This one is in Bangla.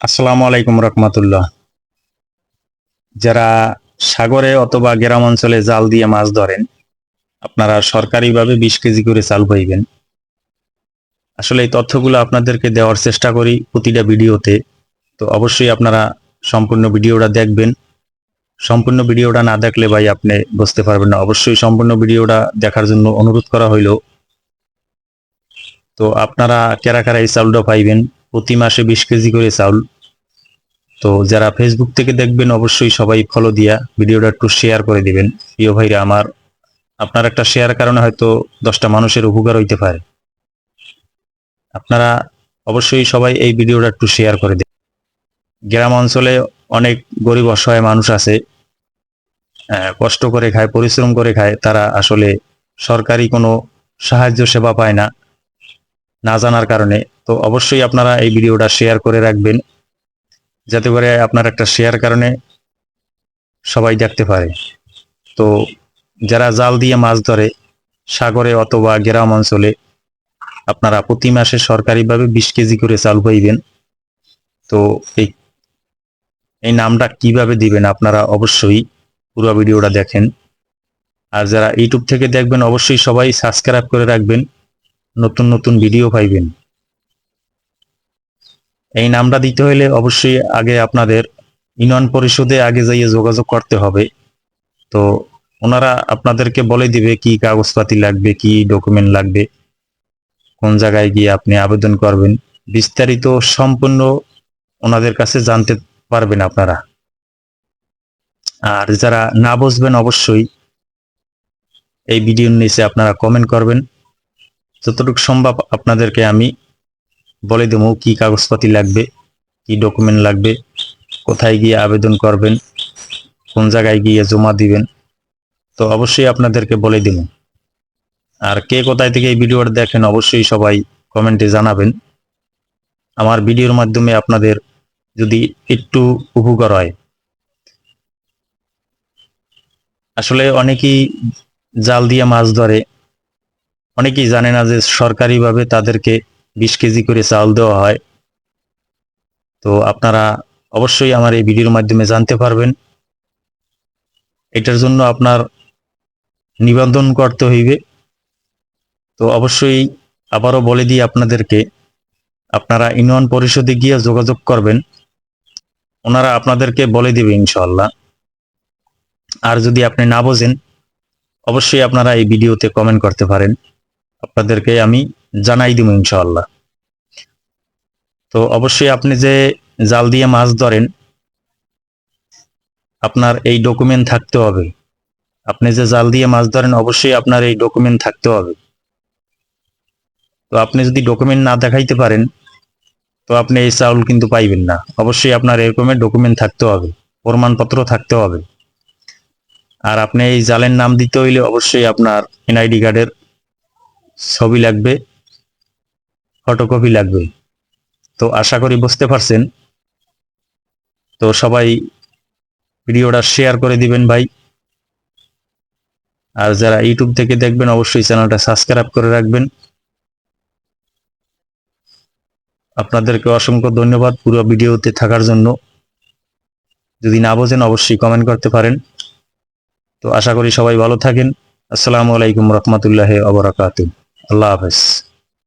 আসসালামু আলাইকুম রহমতুল্লাহ। যারা সাগরে অথবা গ্রাম অঞ্চলে জাল দিয়ে মাছ ধরেন, আপনারা সরকারিভাবে বিশ কেজি করে চাল পাইবেন। আসলে এই তথ্যগুলো আপনাদেরকে দেওয়ার চেষ্টা করি প্রতিটা ভিডিওতে। তো অবশ্যই আপনারা সম্পূর্ণ ভিডিওটা দেখবেন। সম্পূর্ণ ভিডিওটা না দেখলে ভাই আপনি বুঝতে পারবেন না। অবশ্যই সম্পূর্ণ ভিডিওটা দেখার জন্য অনুরোধ করা হইল। তো আপনারা কারা কারা এই চাউলটা পাইবেন প্রতি মাসে বিশ কেজি করে চাউল। তো যারা ফেসবুক থেকে দেখবেন, অবশ্যই সবাই ফলো দিয়া ভিডিওটা একটু শেয়ার করে দিবেন। প্রিয় ভাইরা, আমার, আপনার একটা শেয়ার কারণে হয়তো দশটা মানুষের উপকার হইতে পারে। আপনারা অবশ্যই সবাই এই ভিডিওটা একটু শেয়ার করে দেবেন। গ্রাম অঞ্চলে অনেক গরিব অসহায় মানুষ আছে কষ্ট করে খায়, পরিশ্রম করে খায়, তারা আসলে সরকারি কোনো সাহায্য সেবা পায় না না জানার কারণে। তো অবশ্যই আপনারা এই ভিডিওটা শেয়ার করে রাখবেন, যাতে করে আপনার একটা শেয়ার কারণে সবাই দেখতে পারে। তো যারা জাল দিয়ে মাছ ধরে, সাগরে অথবা গ্রাম অঞ্চলে, আপনারা প্রতি মাসে সরকারিভাবে বিশ কেজি করে চাল পাইবেন তো এই এই নামটা কীভাবে দিবেন আপনারা অবশ্যই পুরো ভিডিওটা দেখেন। আর যারা ইউটিউব থেকে দেখবেন, অবশ্যই সবাই সাবস্ক্রাইব করে রাখবেন। নতুন নতুন ভিডিও পাইবেন। এই নামটা দিতে হলে অবশ্যই আগে আপনাদের ইউনিয়ন পরিষদে আগে যাইয়ে যোগাযোগ করতে হবে। তো ওনারা আপনাদেরকে বলে দিবে কি কাগজপাতি লাগবে, কি ডকুমেন্ট লাগবে, কোন জায়গায় গিয়ে আপনি আবেদন করবেন। বিস্তারিত সম্পূর্ণ ওনাদের কাছে জানতে পারবেন আপনারা। আর যারা না বুঝবেন অবশ্যই এই ভিডিওর নিচে আপনারা কমেন্ট করবেন। যতটুকু সম্ভব আপনাদেরকে আমি বলে দেবো কি কাগজপাতি লাগবে, কি ডকুমেন্ট লাগবে, কোথায় গিয়ে আবেদন করবেন, কোন জায়গায় গিয়ে জমা দিবেন, তো অবশ্যই আপনাদেরকে বলে দেবো। আর কে কোথায় থেকে এই ভিডিওটা দেখেন অবশ্যই সবাই কমেন্টে জানাবেন। আমার ভিডিওর মাধ্যমে আপনাদের যদি একটু উপকার হয়। আসলে অনেকেই জাল দিয়ে মাছ ধরে, অনেকেই জানে না যে সরকারিভাবে তাদেরকে বিশ কেজি করে চাল দেওয়া হয়। তো আপনারা অবশ্যই আমার এই ভিডিওর মাধ্যমে জানতে পারবেন। এটার জন্য আপনার নিবন্ধন করতে হইবে। তো অবশ্যই আবারও বলে দিই আপনাদেরকে, আপনারা ইউনিয়ন পরিষদে গিয়ে যোগাযোগ করবেন। ওনারা আপনাদেরকে বলে দিবে ইনশাল্লাহ আর যদি আপনি না বোঝেন, অবশ্যই আপনারা এই ভিডিওতে কমেন্ট করতে পারেন। আপনাদেরকে আমি জানাই দিব ইনশাআল্লাহ। তো অবশ্যই আপনি যে জাল দিয়ে মাছ ধরেন, আপনার এই ডকুমেন্ট থাকতে হবে। আপনি যে জাল দিয়ে মাছ ধরেন, অবশ্যই আপনার এই ডকুমেন্ট থাকতে হবে। তো আপনি যদি ডকুমেন্ট না দেখাইতে পারেন, তো আপনি এই চাউল কিন্তু পাইবেন না। অবশ্যই আপনার এরকমের ডকুমেন্ট থাকতে হবে, প্রমাণপত্র থাকতে হবে। আর আপনি এই জালের নাম দিতে হইলে অবশ্যই আপনার এনআইডি কার্ডের ছবি লাগবে। ফটোকপি লাগবে। তো আশা করি বুঝতে পারছেন। তো সবাই ভিডিওটা শেয়ার করে দিবেন ভাই। আর যারা ইউটিউব থেকে দেখবেন, অবশ্যই চ্যানেলটা সাবস্ক্রাইব করে রাখবেন। আপনাদেরকে অসংখ্য ধন্যবাদ পুরো ভিডিওতে থাকার জন্য। যদি না বোঝেন, অবশ্যই কমেন্ট করতে পারেন। তো আশা করি সবাই ভালো থাকেন। আসসালামু আলাইকুম রহমতুল্লাহ আবরাকাত আল্লাহ হাফেজ।